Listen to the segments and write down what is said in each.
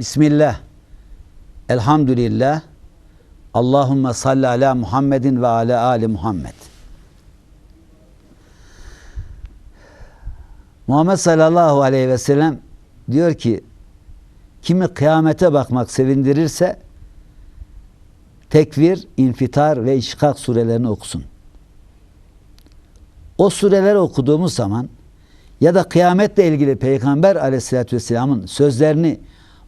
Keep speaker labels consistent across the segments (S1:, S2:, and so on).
S1: Bismillah. Elhamdülillah. Allahümme salli ala Muhammedin ve ala ali Muhammed. Muhammed sallallahu aleyhi ve sellem diyor ki kimi kıyamete bakmak sevindirirse tekvir, infitar ve işkak surelerini okusun. O sureleri okuduğumuz zaman ya da kıyametle ilgili Peygamber aleyhissalatü vesselamın sözlerini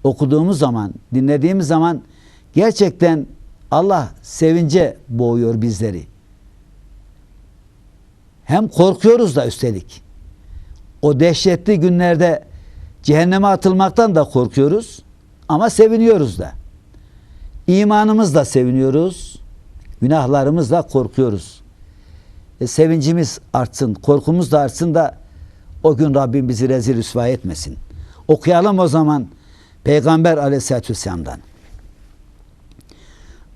S1: okuduğumuz zaman, dinlediğimiz zaman gerçekten Allah sevince boğuyor bizleri. Hem korkuyoruz da üstelik. O dehşetli günlerde cehenneme atılmaktan da korkuyoruz ama seviniyoruz da. İmanımızla seviniyoruz, günahlarımızla korkuyoruz. E, sevincimiz artsın, korkumuz da artsın da o gün Rabbim bizi rezil rüsva etmesin. Okuyalım o zaman Peygamber aleyhissalatü vesselam'dan.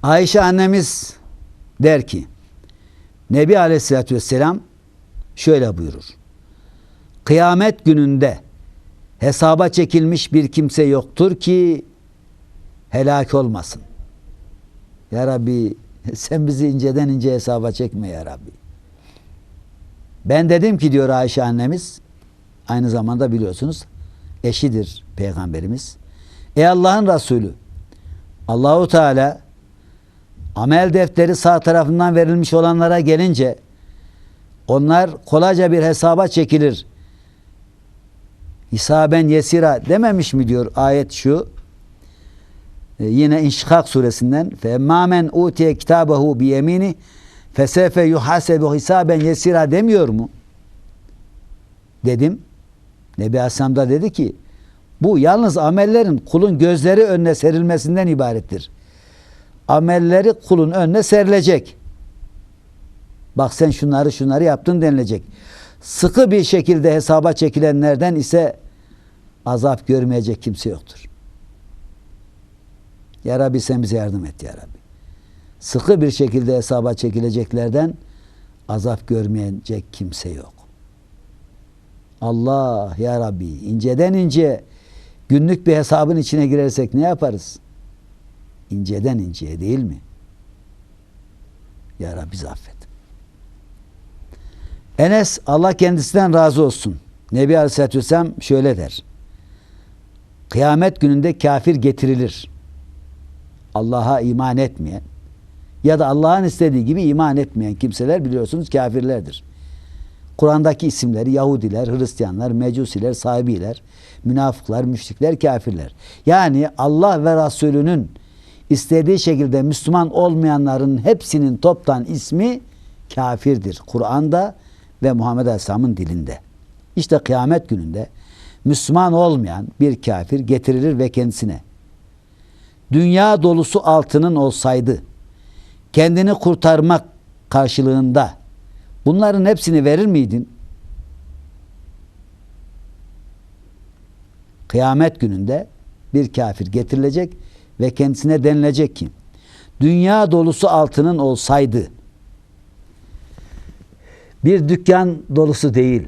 S1: Ayşe annemiz der ki Nebi aleyhissalatü vesselam şöyle buyurur. Kıyamet gününde hesaba çekilmiş bir kimse yoktur ki helak olmasın. Ya Rabbi sen bizi inceden ince hesaba çekme ya Rabbi. Ben dedim ki diyor Ayşe annemiz aynı zamanda biliyorsunuz eşidir peygamberimiz. Ey Allah'ın Resulü Allahu Teala amel defteri sağ tarafından verilmiş olanlara gelince onlar kolayca bir hesaba çekilir. Hisaben yesira dememiş mi diyor ayet şu. Ee, yine İnşikak suresinden fe mamen utiye kitabehu bi yemini fesefe yuhasebu hisaben yesira demiyor mu? Dedim. Nebi Hasan da dedi ki bu yalnız amellerin kulun gözleri önüne serilmesinden ibarettir. Amelleri kulun önüne serilecek. Bak sen şunları şunları yaptın denilecek. Sıkı bir şekilde hesaba çekilenlerden ise azap görmeyecek kimse yoktur. Ya Rabbi sen bize yardım et ya Rabbi. Sıkı bir şekilde hesaba çekileceklerden azap görmeyecek kimse yok. Allah ya Rabbi inceden ince günlük bir hesabın içine girersek ne yaparız? İnceden inceye değil mi? Ya Rabbi affet. Enes Allah kendisinden razı olsun. Nebi Aleyhisselatü Vesselam şöyle der. Kıyamet gününde kafir getirilir. Allah'a iman etmeyen ya da Allah'ın istediği gibi iman etmeyen kimseler biliyorsunuz kafirlerdir. Kur'an'daki isimleri Yahudiler, Hristiyanlar, Mecusiler, Sahibiler, münafıklar, müşrikler, kafirler. Yani Allah ve Resulünün istediği şekilde Müslüman olmayanların hepsinin toptan ismi kafirdir. Kur'an'da ve Muhammed Aleyhisselam'ın dilinde. İşte kıyamet gününde Müslüman olmayan bir kafir getirilir ve kendisine dünya dolusu altının olsaydı kendini kurtarmak karşılığında bunların hepsini verir miydin? Kıyamet gününde bir kafir getirilecek ve kendisine denilecek ki dünya dolusu altının olsaydı bir dükkan dolusu değil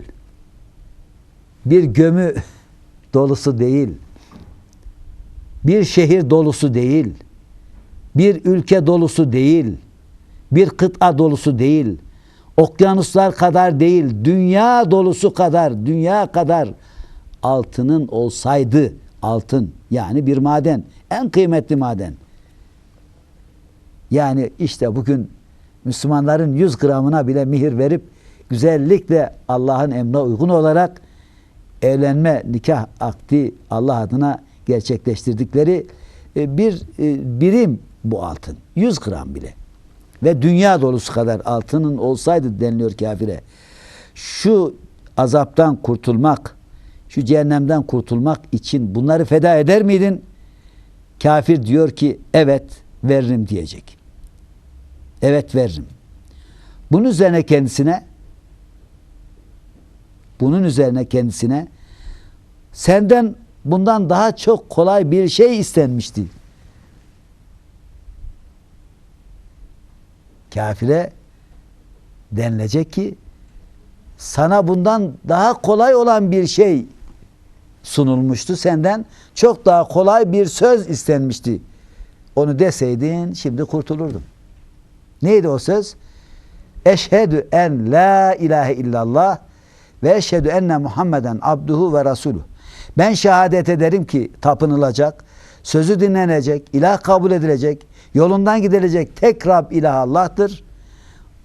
S1: bir gömü dolusu değil bir şehir dolusu değil bir ülke dolusu değil bir kıta dolusu değil okyanuslar kadar değil dünya dolusu kadar dünya kadar altının olsaydı altın yani bir maden en kıymetli maden yani işte bugün Müslümanların 100 gramına bile mihir verip güzellikle Allah'ın emrine uygun olarak evlenme nikah akdi Allah adına gerçekleştirdikleri e, bir e, birim bu altın. 100 gram bile. Ve dünya dolusu kadar altının olsaydı deniliyor kafire. Şu azaptan kurtulmak, şu cehennemden kurtulmak için bunları feda eder miydin? Kafir diyor ki evet veririm diyecek. Evet veririm. Bunun üzerine kendisine bunun üzerine kendisine senden bundan daha çok kolay bir şey istenmişti. Kafire denilecek ki sana bundan daha kolay olan bir şey sunulmuştu. Senden çok daha kolay bir söz istenmişti. Onu deseydin şimdi kurtulurdum. Neydi o söz? Eşhedü en la ilahe illallah ve eşhedü enne Muhammeden abduhu ve rasuluh. Ben şehadet ederim ki tapınılacak, sözü dinlenecek, ilah kabul edilecek, yolundan gidilecek tek Rab ilah Allah'tır.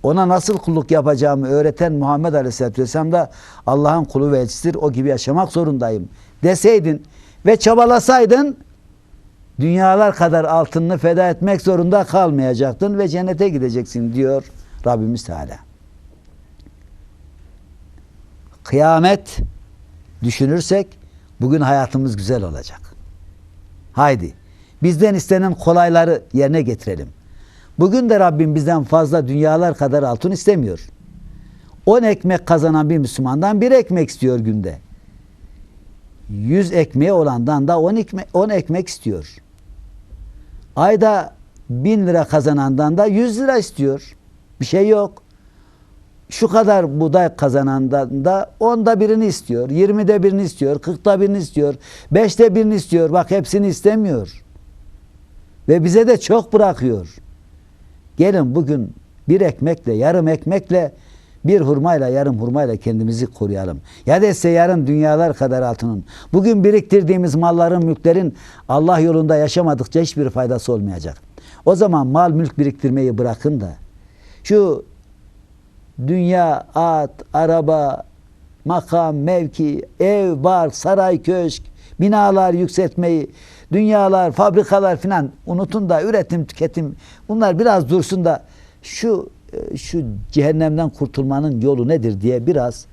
S1: Ona nasıl kulluk yapacağımı öğreten Muhammed Aleyhisselatü Vesselam da Allah'ın kulu ve elçisidir. O gibi yaşamak zorundayım deseydin ve çabalasaydın dünyalar kadar altınını feda etmek zorunda kalmayacaktın ve cennete gideceksin diyor Rabbimiz Teala. Kıyamet düşünürsek bugün hayatımız güzel olacak. Haydi bizden istenen kolayları yerine getirelim. Bugün de Rabbim bizden fazla dünyalar kadar altın istemiyor. 10 ekmek kazanan bir Müslümandan bir ekmek istiyor günde. 100 ekmeği olandan da 10 ekmek, 10 ekmek istiyor. Ayda 1000 lira kazanandan da 100 lira istiyor. Bir şey yok. Şu kadar buğday kazanandan da 10'da birini istiyor. 20'de birini istiyor. 40'da birini istiyor. 5'te birini istiyor. Bak hepsini istemiyor. Ve bize de çok bırakıyor. Gelin bugün bir ekmekle, yarım ekmekle, bir hurmayla, yarım hurmayla kendimizi koruyalım. Ya da ise yarın dünyalar kadar altının. Bugün biriktirdiğimiz malların, mülklerin Allah yolunda yaşamadıkça hiçbir faydası olmayacak. O zaman mal, mülk biriktirmeyi bırakın da şu dünya, at, araba, makam, mevki, ev, bar, saray, köşk, binalar yükseltmeyi, dünyalar, fabrikalar filan unutun da üretim, tüketim bunlar biraz dursun da şu e, şu cehennemden kurtulmanın yolu nedir diye biraz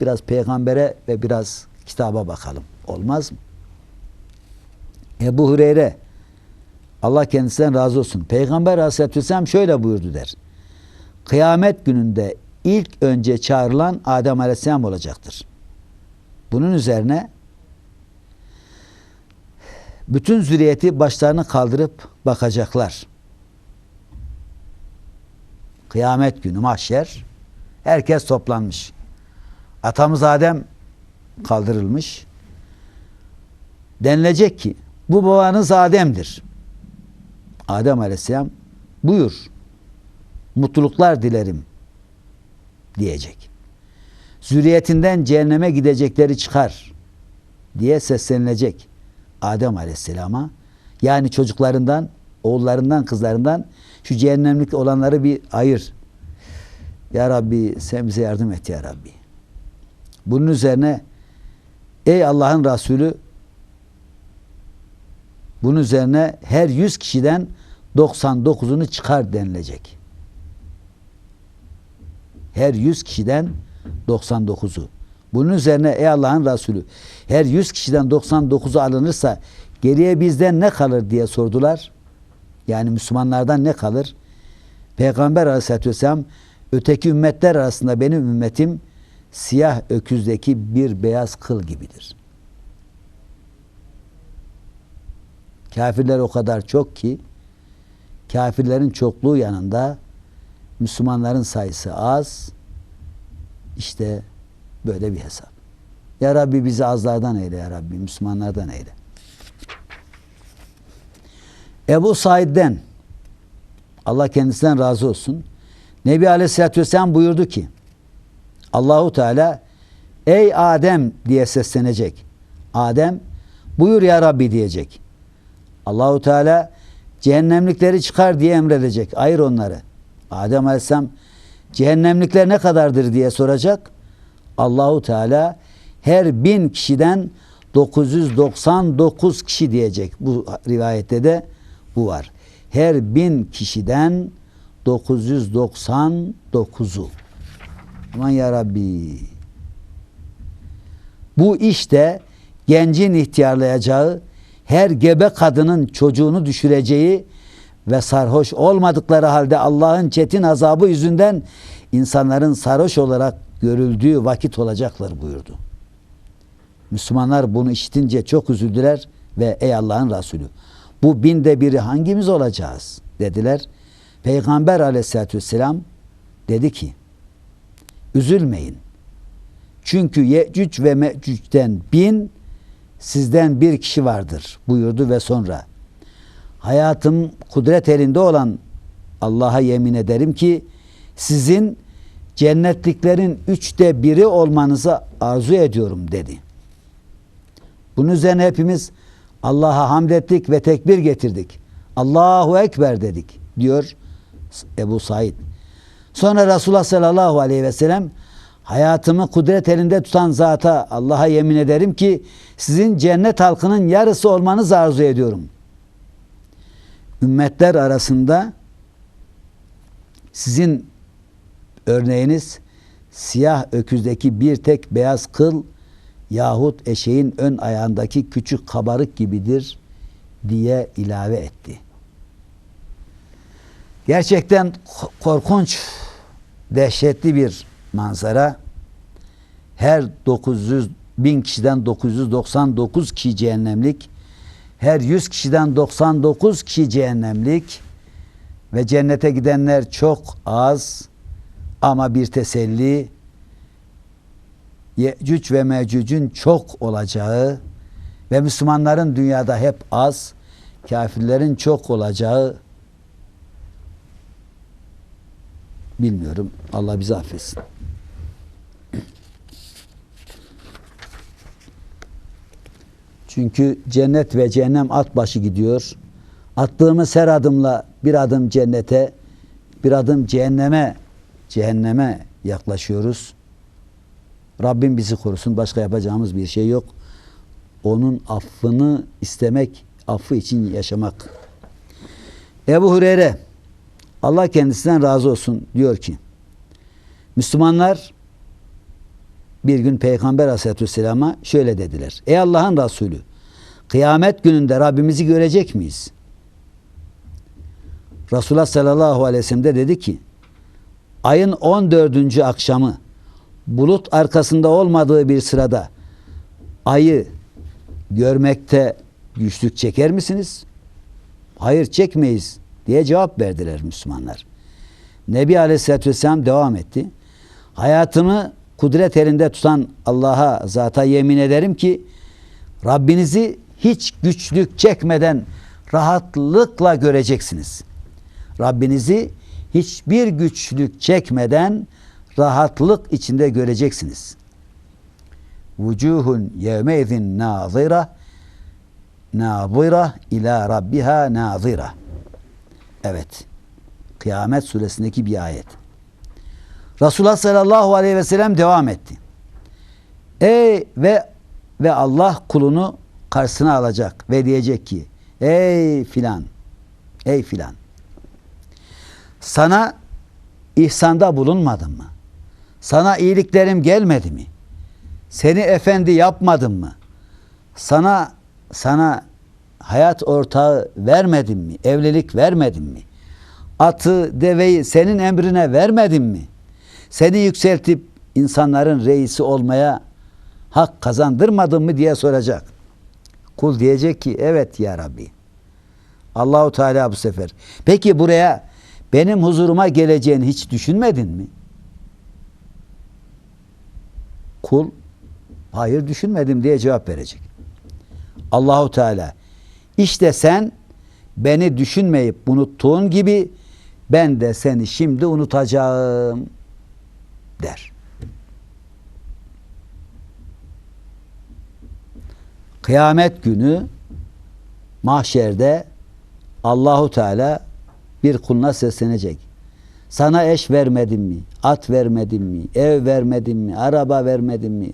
S1: biraz peygambere ve biraz kitaba bakalım. Olmaz mı? Ebu Hureyre Allah kendisinden razı olsun. Peygamber Aleyhisselatü Vesselam şöyle buyurdu der. Kıyamet gününde ilk önce çağrılan Adem Aleyhisselam olacaktır. Bunun üzerine bütün zürriyeti başlarını kaldırıp bakacaklar. Kıyamet günü mahşer herkes toplanmış. Atamız Adem kaldırılmış. Denilecek ki bu babanız Adem'dir. Adem Aleyhisselam buyur mutluluklar dilerim diyecek. Zürriyetinden cehenneme gidecekleri çıkar diye seslenilecek Adem Aleyhisselam'a. Yani çocuklarından, oğullarından, kızlarından şu cehennemlik olanları bir ayır. Ya Rabbi sen bize yardım et ya Rabbi. Bunun üzerine ey Allah'ın Resulü bunun üzerine her 100 kişiden 99'unu çıkar denilecek. Her 100 kişiden 99'u. Bunun üzerine ey Allah'ın Resulü her 100 kişiden 99'u alınırsa geriye bizden ne kalır diye sordular. Yani Müslümanlardan ne kalır? Peygamber Aleyhisselatü Vesselam öteki ümmetler arasında benim ümmetim siyah öküzdeki bir beyaz kıl gibidir. Kafirler o kadar çok ki kafirlerin çokluğu yanında Müslümanların sayısı az. İşte böyle bir hesap. Ya Rabbi bizi azlardan eyle ya Rabbi, Müslümanlardan eyle. Ebu Said'den Allah kendisinden razı olsun. Nebi Aleyhisselatü Vesselam buyurdu ki Allahu Teala ey Adem diye seslenecek. Adem buyur ya Rabbi diyecek. Allahu Teala cehennemlikleri çıkar diye emredecek. Ayır onları. Adem Aleyhisselam cehennemlikler ne kadardır diye soracak. Allahu Teala her bin kişiden 999 kişi diyecek. Bu rivayette de bu var. Her bin kişiden 999'u. Aman ya Rabbi. Bu işte gencin ihtiyarlayacağı, her gebe kadının çocuğunu düşüreceği ve sarhoş olmadıkları halde Allah'ın çetin azabı yüzünden insanların sarhoş olarak görüldüğü vakit olacaklar buyurdu. Müslümanlar bunu işitince çok üzüldüler ve ey Allah'ın Resulü bu binde biri hangimiz olacağız dediler. Peygamber aleyhissalatü vesselam dedi ki üzülmeyin. Çünkü Yecüc ve Mecüc'ten bin sizden bir kişi vardır buyurdu ve sonra hayatım kudret elinde olan Allah'a yemin ederim ki sizin cennetliklerin üçte biri olmanızı arzu ediyorum dedi. Bunun üzerine hepimiz Allah'a hamd ettik ve tekbir getirdik. Allahu Ekber dedik diyor Ebu Said. Sonra Resulullah sallallahu aleyhi ve sellem hayatımı kudret elinde tutan zata Allah'a yemin ederim ki sizin cennet halkının yarısı olmanızı arzu ediyorum. Ümmetler arasında sizin örneğiniz siyah öküzdeki bir tek beyaz kıl yahut eşeğin ön ayağındaki küçük kabarık gibidir diye ilave etti. Gerçekten korkunç, dehşetli bir manzara. Her 900 bin kişiden 999 kişi cehennemlik, her 100 kişiden 99 kişi cehennemlik ve cennete gidenler çok az ama bir teselli Yecüc ve Mecüc'ün çok olacağı ve Müslümanların dünyada hep az, kafirlerin çok olacağı bilmiyorum. Allah bizi affetsin. Çünkü cennet ve cehennem at başı gidiyor. Attığımız her adımla bir adım cennete, bir adım cehenneme, cehenneme yaklaşıyoruz. Rabbim bizi korusun. Başka yapacağımız bir şey yok. Onun affını istemek, affı için yaşamak. Ebu Hureyre Allah kendisinden razı olsun diyor ki Müslümanlar bir gün Peygamber Aleyhisselatü Vesselam'a şöyle dediler. Ey Allah'ın Resulü kıyamet gününde Rabbimizi görecek miyiz? Resulullah sallallahu aleyhi ve sellem de dedi ki ayın 14. akşamı bulut arkasında olmadığı bir sırada ayı görmekte güçlük çeker misiniz? Hayır çekmeyiz diye cevap verdiler Müslümanlar. Nebi Aleyhisselatü Vesselam devam etti. Hayatımı kudret elinde tutan Allah'a zata yemin ederim ki Rabbinizi hiç güçlük çekmeden rahatlıkla göreceksiniz. Rabbinizi hiçbir güçlük çekmeden rahatlık içinde göreceksiniz. Vucuhun yevmeizin nazira nazira ila rabbiha nazira. Evet. Kıyamet suresindeki bir ayet. Resulullah sallallahu aleyhi ve sellem devam etti. Ey ve ve Allah kulunu karşısına alacak ve diyecek ki ey filan ey filan sana ihsanda bulunmadım mı? Sana iyiliklerim gelmedi mi? Seni efendi yapmadım mı? Sana sana hayat ortağı vermedim mi? Evlilik vermedim mi? Atı, deveyi senin emrine vermedim mi? Seni yükseltip insanların reisi olmaya hak kazandırmadın mı diye soracak. Kul diyecek ki evet ya Rabbi. Allahu Teala bu sefer. Peki buraya benim huzuruma geleceğini hiç düşünmedin mi? Kul hayır düşünmedim diye cevap verecek. Allahu Teala işte sen beni düşünmeyip unuttuğun gibi ben de seni şimdi unutacağım der. Kıyamet günü mahşerde Allahu Teala bir kuluna seslenecek. Sana eş vermedim mi? At vermedim mi? Ev vermedim mi? Araba vermedim mi?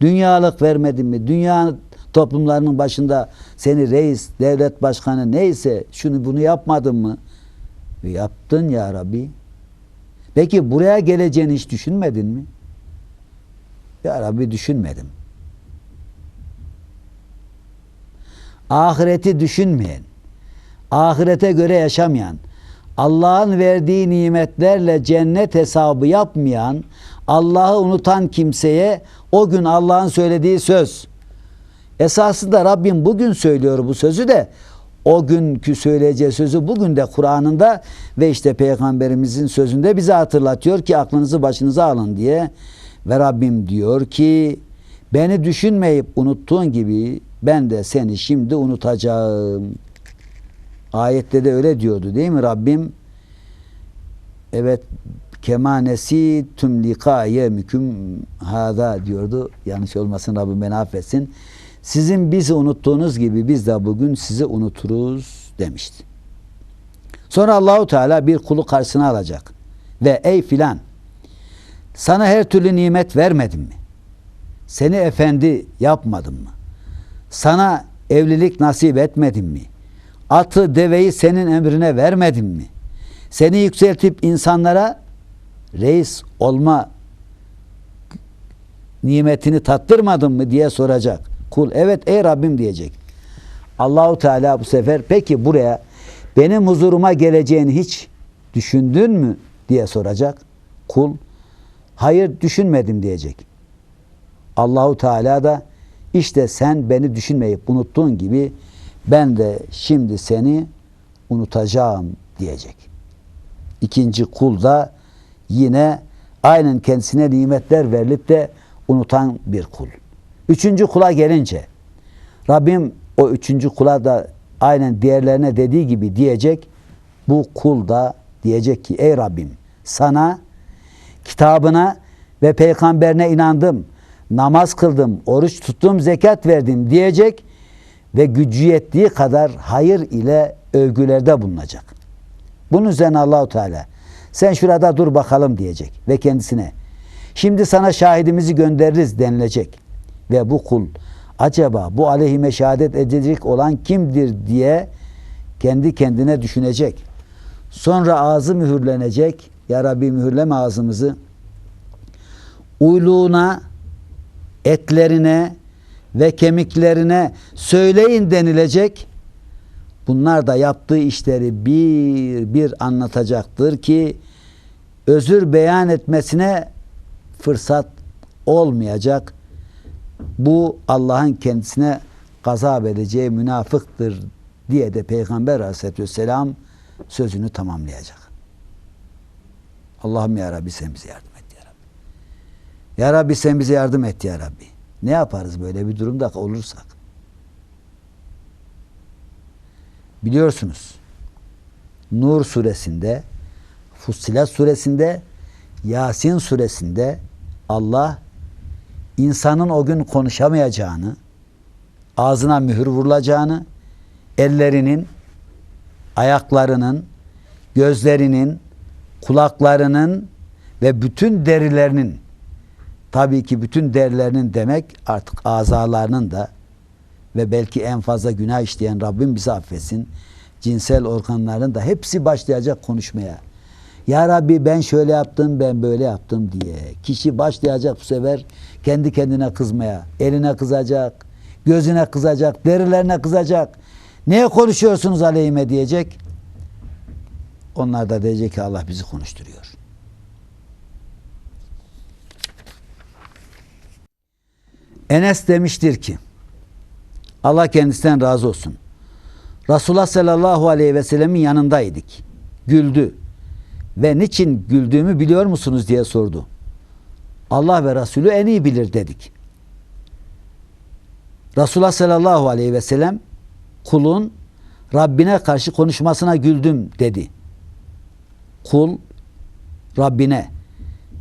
S1: Dünyalık vermedim mi? Dünya toplumlarının başında seni reis, devlet başkanı neyse şunu bunu yapmadın mı? E yaptın ya Rabbi. Peki buraya geleceğini hiç düşünmedin mi? Ya Rabbi düşünmedim. Ahireti düşünmeyen, ahirete göre yaşamayan, Allah'ın verdiği nimetlerle cennet hesabı yapmayan, Allah'ı unutan kimseye o gün Allah'ın söylediği söz. Esasında Rabbim bugün söylüyor bu sözü de o günkü söyleyeceği sözü bugün de Kur'an'ında ve işte Peygamberimizin sözünde bize hatırlatıyor ki aklınızı başınıza alın diye. Ve Rabbim diyor ki beni düşünmeyip unuttuğun gibi Ben de seni şimdi unutacağım. Ayette de öyle diyordu değil mi Rabbim? Evet kemanesi tüm likaye müküm hada diyordu. Yanlış olmasın Rabbim beni affetsin. Sizin bizi unuttuğunuz gibi biz de bugün sizi unuturuz demişti. Sonra Allahu Teala bir kulu karşısına alacak ve ey filan sana her türlü nimet vermedim mi? Seni efendi yapmadım mı? Sana evlilik nasip etmedim mi? Atı deveyi senin emrine vermedim mi? Seni yükseltip insanlara reis olma nimetini tattırmadın mı diye soracak. Kul evet ey Rabbim diyecek. Allahu Teala bu sefer peki buraya benim huzuruma geleceğini hiç düşündün mü diye soracak. Kul hayır düşünmedim diyecek. Allahu Teala da işte sen beni düşünmeyip unuttuğun gibi ben de şimdi seni unutacağım diyecek. İkinci kul da yine aynen kendisine nimetler verilip de unutan bir kul. Üçüncü kula gelince Rabbim o üçüncü kula da aynen diğerlerine dediği gibi diyecek. Bu kul da diyecek ki ey Rabbim sana kitabına ve peygamberine inandım. Namaz kıldım, oruç tuttum, zekat verdim diyecek ve gücü yettiği kadar hayır ile övgülerde bulunacak. Bunun üzerine Allahu Teala sen şurada dur bakalım diyecek ve kendisine şimdi sana şahidimizi göndeririz denilecek ve bu kul acaba bu aleyhime şehadet edecek olan kimdir diye kendi kendine düşünecek. Sonra ağzı mühürlenecek. Ya Rabbi mühürleme ağzımızı. Uyluğuna, etlerine ve kemiklerine söyleyin denilecek. Bunlar da yaptığı işleri bir bir anlatacaktır ki özür beyan etmesine fırsat olmayacak. Bu Allah'ın kendisine gazap edeceği münafıktır diye de Peygamber Aleyhisselatü Vesselam sözünü tamamlayacak. Allah'ım ya Rabbi sen bize yardım et ya Rabbi. Ya Rabbi sen bize yardım et ya Rabbi. Ne yaparız böyle bir durumda olursak? Biliyorsunuz Nur suresinde, Fussilet suresinde, Yasin suresinde Allah insanın o gün konuşamayacağını, ağzına mühür vurulacağını, ellerinin, ayaklarının, gözlerinin, kulaklarının ve bütün derilerinin tabii ki bütün derilerinin demek artık azalarının da ve belki en fazla günah işleyen Rabbim bizi affetsin. Cinsel organların da hepsi başlayacak konuşmaya. Ya Rabbi ben şöyle yaptım, ben böyle yaptım diye. Kişi başlayacak bu sefer kendi kendine kızmaya. Eline kızacak, gözüne kızacak, derilerine kızacak. Neye konuşuyorsunuz aleyhime diyecek. Onlar da diyecek ki Allah bizi konuşturuyor. Enes demiştir ki Allah kendisinden razı olsun. Resulullah sallallahu aleyhi ve sellemin yanındaydık. Güldü. Ve niçin güldüğümü biliyor musunuz diye sordu. Allah ve Resulü en iyi bilir dedik. Resulullah sallallahu aleyhi ve sellem kulun Rabbine karşı konuşmasına güldüm dedi. Kul Rabbine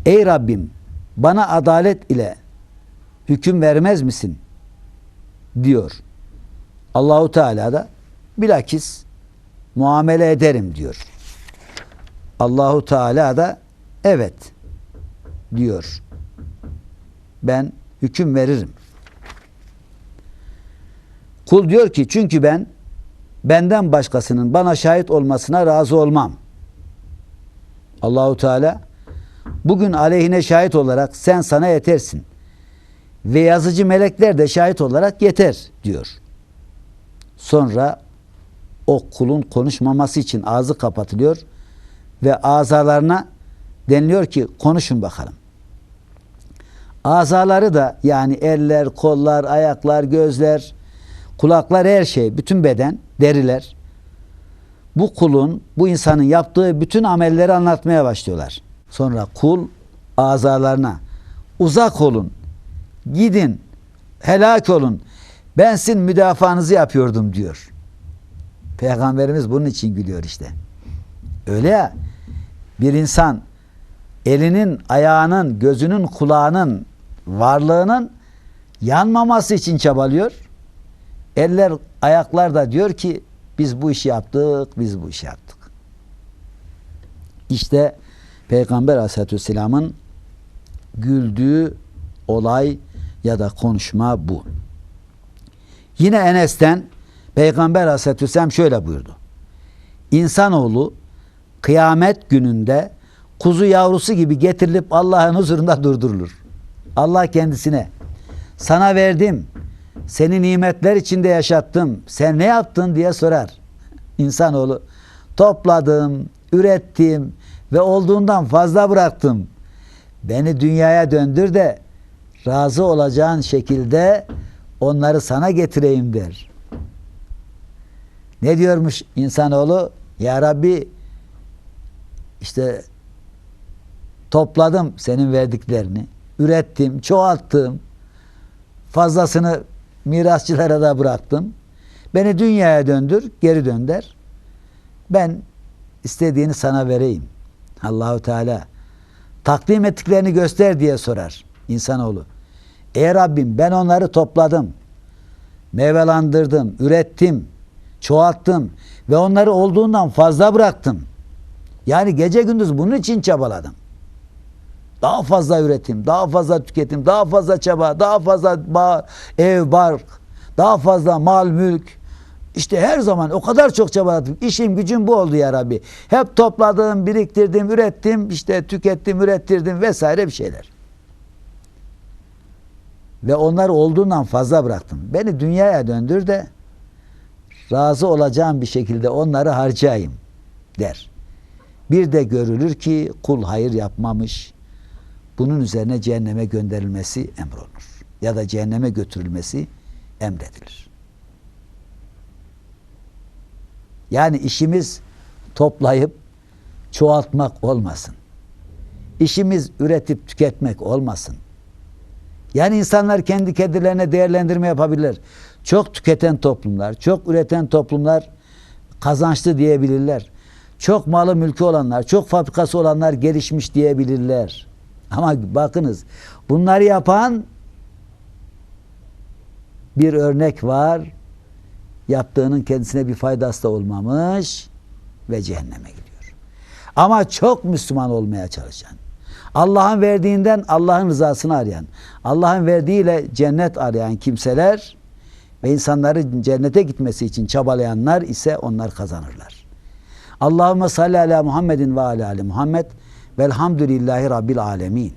S1: ey Rabbim bana adalet ile hüküm vermez misin? diyor. Allahu Teala da bilakis muamele ederim diyor. Allahu Teala da evet diyor. Ben hüküm veririm. Kul diyor ki çünkü ben benden başkasının bana şahit olmasına razı olmam. Allahu Teala bugün aleyhine şahit olarak sen sana yetersin. Ve yazıcı melekler de şahit olarak yeter diyor. Sonra o kulun konuşmaması için ağzı kapatılıyor ve azalarına deniliyor ki konuşun bakalım. Azaları da yani eller, kollar, ayaklar, gözler, kulaklar her şey, bütün beden, deriler bu kulun, bu insanın yaptığı bütün amelleri anlatmaya başlıyorlar. Sonra kul azalarına uzak olun, gidin, helak olun. Ben sizin müdafaanızı yapıyordum diyor. Peygamberimiz bunun için gülüyor işte. Öyle ya bir insan elinin, ayağının, gözünün, kulağının varlığının yanmaması için çabalıyor. Eller, ayaklar da diyor ki biz bu işi yaptık, biz bu işi yaptık. İşte Peygamber Aleyhisselatü Vesselam'ın güldüğü olay ya da konuşma bu. Yine Enes'ten Peygamber Aleyhisselatü şöyle buyurdu. İnsanoğlu kıyamet gününde kuzu yavrusu gibi getirilip Allah'ın huzurunda durdurulur. Allah kendisine sana verdim, seni nimetler içinde yaşattım, sen ne yaptın diye sorar. İnsanoğlu topladım, ürettim ve olduğundan fazla bıraktım. Beni dünyaya döndür de razı olacağın şekilde onları sana getireyim der. Ne diyormuş insanoğlu? Ya Rabbi işte topladım senin verdiklerini, ürettim, çoğalttım, fazlasını mirasçılara da bıraktım. Beni dünyaya döndür, geri dönder. Ben istediğini sana vereyim. Allahu Teala takdim ettiklerini göster diye sorar insanoğlu. Ey Rabbim ben onları topladım, meyvelandırdım, ürettim, çoğalttım ve onları olduğundan fazla bıraktım. Yani gece gündüz bunun için çabaladım. Daha fazla üretim, daha fazla tüketim, daha fazla çaba, daha fazla bağ, ev, bark, daha fazla mal, mülk. İşte her zaman o kadar çok çabaladım. İşim gücüm bu oldu ya Rabbi. Hep topladım, biriktirdim, ürettim, işte tükettim, ürettirdim vesaire bir şeyler. Ve onları olduğundan fazla bıraktım. Beni dünyaya döndür de razı olacağım bir şekilde onları harcayayım der. Bir de görülür ki kul hayır yapmamış. Bunun üzerine cehenneme gönderilmesi emrolunur. Ya da cehenneme götürülmesi emredilir. Yani işimiz toplayıp çoğaltmak olmasın. İşimiz üretip tüketmek olmasın. Yani insanlar kendi kendilerine değerlendirme yapabilirler. Çok tüketen toplumlar, çok üreten toplumlar kazançlı diyebilirler. Çok malı mülkü olanlar, çok fabrikası olanlar gelişmiş diyebilirler. Ama bakınız bunları yapan bir örnek var. Yaptığının kendisine bir faydası da olmamış ve cehenneme gidiyor. Ama çok Müslüman olmaya çalışan, Allah'ın verdiğinden Allah'ın rızasını arayan, Allah'ın verdiğiyle cennet arayan kimseler ve insanların cennete gitmesi için çabalayanlar ise onlar kazanırlar. Allahümme salli ala Muhammedin ve ala ali Muhammed velhamdülillahi rabbil alemin.